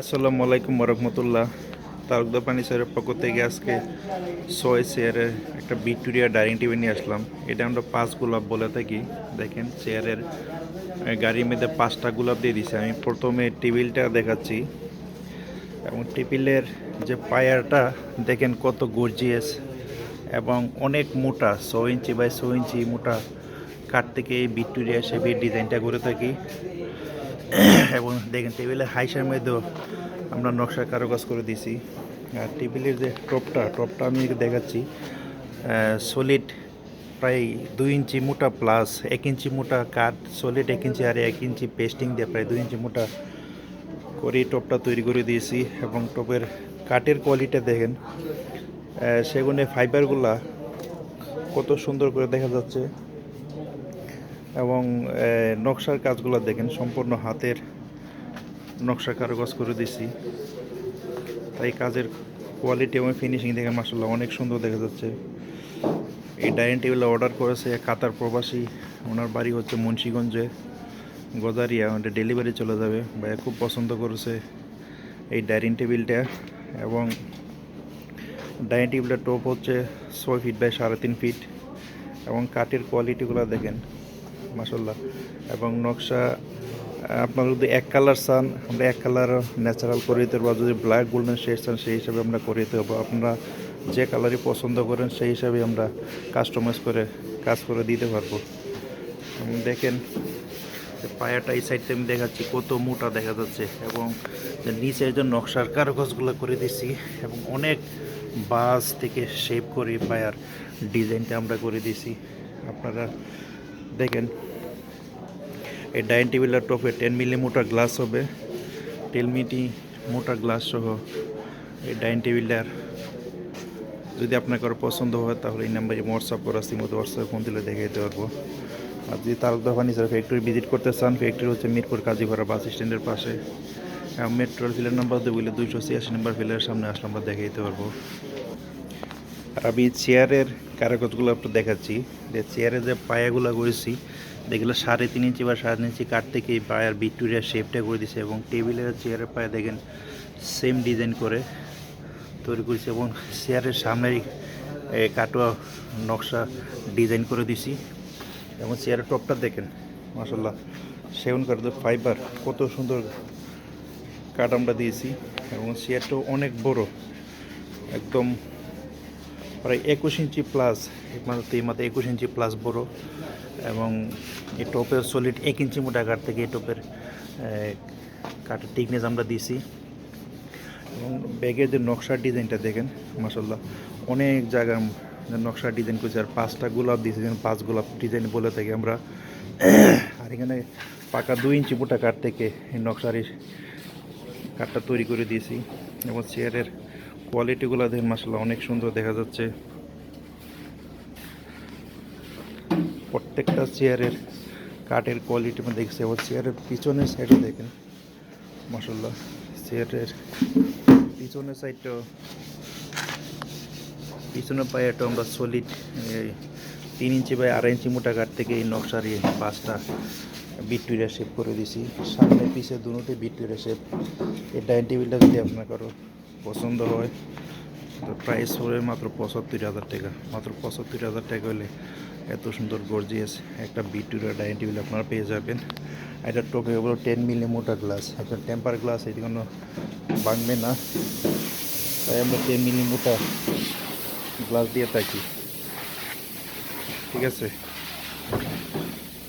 আসসালামু আলাইকুম রহমতুল্লাহ তারকদা পানি স্যারের পক্ষ থেকে আজকে ছয় চেয়ারের একটা ভিক্টোরিয়া ডাইনিং টেবিল নিয়ে আসলাম। এটা আমরা পাঁচ গোলাপ বলে থাকি। দেখেন চেয়ারের গাড়ির মধ্যে পাঁচটা গোলাপ দিয়ে দিছে। আমি প্রথমে টেবিলটা দেখাচ্ছি। এবং টেবিলের যে পায়ারটা, দেখেন কত গর্জিয়াস এবং অনেক মোটা ছ ইঞ্চি বাই ছ ইঞ্চি মোটা। কাঠ থেকে এই ভিক্টোরিয়া শেপে ডিজাইনটা করে থাকি। এবং দেখেন টেবিলের হাইসের মধ্যেও আমরা নকশা কারুকাজ করে দিয়েছি। আর টেবিলের যে টপটা টপটা আমি দেখাচ্ছি সলিড প্রায় দুই ইঞ্চি মোটা প্লাস এক ইঞ্চি মোটা কাঠ সলিড এক ইঞ্চি আর এক ইঞ্চি পেস্টিং দিয়ে প্রায় দুই ইঞ্চি মোটা করে টপটা তৈরি করে দিয়েছি। এবং টপের কাঠের কোয়ালিটি দেখেন সেগুনে ফাইবারগুলা কত সুন্দর করে দেখা যাচ্ছে। এবং নকশার কাজগুলো দেখেন, সম্পূর্ণ হাতের নকশা কারুকাজ করে দিছি। তাই কাজের কোয়ালিটি এবং ফিনিশিং দেখে মাসাল্লাহ অনেক সুন্দর দেখা যাচ্ছে। এই ডাইনিং টেবিল অর্ডার করেছে কাতার প্রবাসী, ওনার বাড়ি হচ্ছে মুন্সীগঞ্জে, গজারিয়া, ওটা ডেলিভারি চলে যাবে। ভাইয়া খুব পছন্দ করেছে এই ডাইনিং টেবিলটা এবং ডাইনিং টেবিলটার টপ হচ্ছে ছয় ফিট বাই সাড়ে তিন ফিট এবং কাঠের কোয়ালিটিগুলো দেখেন। মাসাল্লাহ এবং নকশা আপনারা যদি এক কালার চান, আমরা এক কালার ন্যাচারাল করে দিতে পারব। যদি ব্ল্যাক গোল্ডেন শেড চান, সেই হিসাবে আমরা করে দিতে পারব। আপনারা যে কালারই পছন্দ করেন, সেই হিসাবে আমরা কাস্টমাইজ করে কাজ করে দিতে পারব। দেখেন পায়াটা এই সাইডটা আমি দেখাচ্ছি, কত মোটা দেখা যাচ্ছে। এবং নিচে যে নকশার কারুকাজগুলো করে দিছি এবং অনেক বাস থেকে শেপ করে পায়ার ডিজাইনটা আমরা করে দিছি আপনারা দেখেন, এই ডাইনিং টেবিলের টপে টেন মিলি মোটা গ্লাস হবে। টেন মোটা গ্লাস সহ এই ডাইনিং টেবিলটার যদি আপনার কারও পছন্দ হয়, তাহলে এই নাম্বারে হোয়াটসঅ্যাপ করা মতো হোয়াটসঅ্যাপ ফোন দিলে দেখে দিতে পারব। আর যদি তার তারকদা ফার্নিচার ফ্যাক্টরি ভিজিট করতে চান ফ্যাক্টরি হচ্ছে মিরপুর কাজীপাড়া বাস স্ট্যান্ডের পাশে। মেট্রোর ফিলের নাম্বার দিয়ে বলে দুইশো ছিয়াশি নাম্বার ফিলের সামনে আসলে আমরা দেখে দিতে পারব। আমি চেয়ারের কারাগজগুলো একটু দেখাচ্ছি। যে চেয়ারে যে পায়াগুলো করেছি দেখলে সাড়ে তিন ইঞ্চি বা সাড়ে ইঞ্চি কাঠ থেকে এই পায়ার ভিক্টোরিয়া শেপটা করে দিছে এবং টেবিলের চেয়ারের পায়ে দেখেন সেম ডিজাইন করে তৈরি করেছি এবং চেয়ারের সামনের এ, কাটোয়া নকশা ডিজাইন করে দিছি এবং চেয়ারের টপটা দেখেন মাসাল্লাহ সেগুন কাঠের ফাইবার কত সুন্দর কাঠ আমরা দিয়েছি এবং চেয়ারটাও অনেক বড় একদম প্রায় একুশ ইঞ্চি প্লাস মাত্র এই মাত্র একুশ ইঞ্চি প্লাস বড়। এবং এই টপের সলিড এক ইঞ্চি মোটা কাঠ থেকে এই টপের কাঠের টিকনেস আমরা দিছি। এবং ব্যাগের যে নকশার ডিজাইনটা দেখেন মাসাল্লাহ অনেক জায়গার নকশার ডিজাইন করেছে। আর পাঁচটা গোলাপ দিয়েছে যেন পাঁচ গোলাপ ডিজাইন বলে থাকি আমরা। আর এখানে পাকা দুই ইঞ্চি মোটা কাঠ থেকে এই নকশার কাঠটা তৈরি করে দিয়েছি। এবং চেয়ারের কোয়ালিটিগুলো দেখেন মাসাল্লাহ অনেক সুন্দর দেখা যাচ্ছে। প্রত্যেকটা চেয়ারের কাঠের কোয়ালিটি আমি দেখছি এবং চেয়ারের পিছনের সাইডে দেখেন মাসাল্লাহ চেয়ারের পিছনের সাইডটাও পিছনের পায়েটা আমরা সলিড তিন ইঞ্চি বাই আড়াই ইঞ্চি মোটা কাঠ থেকে এই নকশার এই বাসটা ভিক্টোরিয়া শেপ করে দিছি। সামনে, পিছে দুটোতে ভিক্টোরিয়া শেপ এই ডাইনিং টেবিলটা যদি আপনার কারও পছন্দ হয়। তো প্রাইস হবে মাত্র পঁচাত্তর হাজার টাকা। মাত্র পঁচাত্তর হাজার টাকা হলে এত সুন্দর গর্জিয়াস একটা ভিক্টোরিয়া ডাইনিং টেবিল আপনারা পেয়ে যাবেন। এটা টোপে হলো টেন মিলি মোটা গ্লাস একটা টেম্পার গ্লাস এটি কোনো ভাঙবে না। তাই আমরা টেন মিলি মোটা গ্লাস দিয়ে থাকি। ঠিক আছে?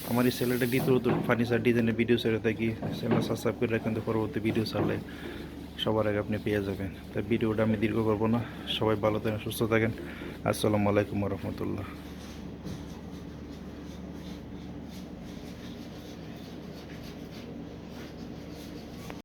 আমার এই নিত্য নতুন ফার্নিচার ডিজাইনের ভিডিও ছেড়ে থাকি। চ্যানেল সাবস্ক্রাইব করে রাখেন তো পরবর্তী ভিডিও ছাড়লে সবার আগে আপনি পেয়ে যাবেন। তাই ভিডিওটা আমি দীর্ঘ করব না। সবাই ভালো থাকেন, সুস্থ থাকেন। আসসালামু আলাইকুম রহমতুল্লাহ।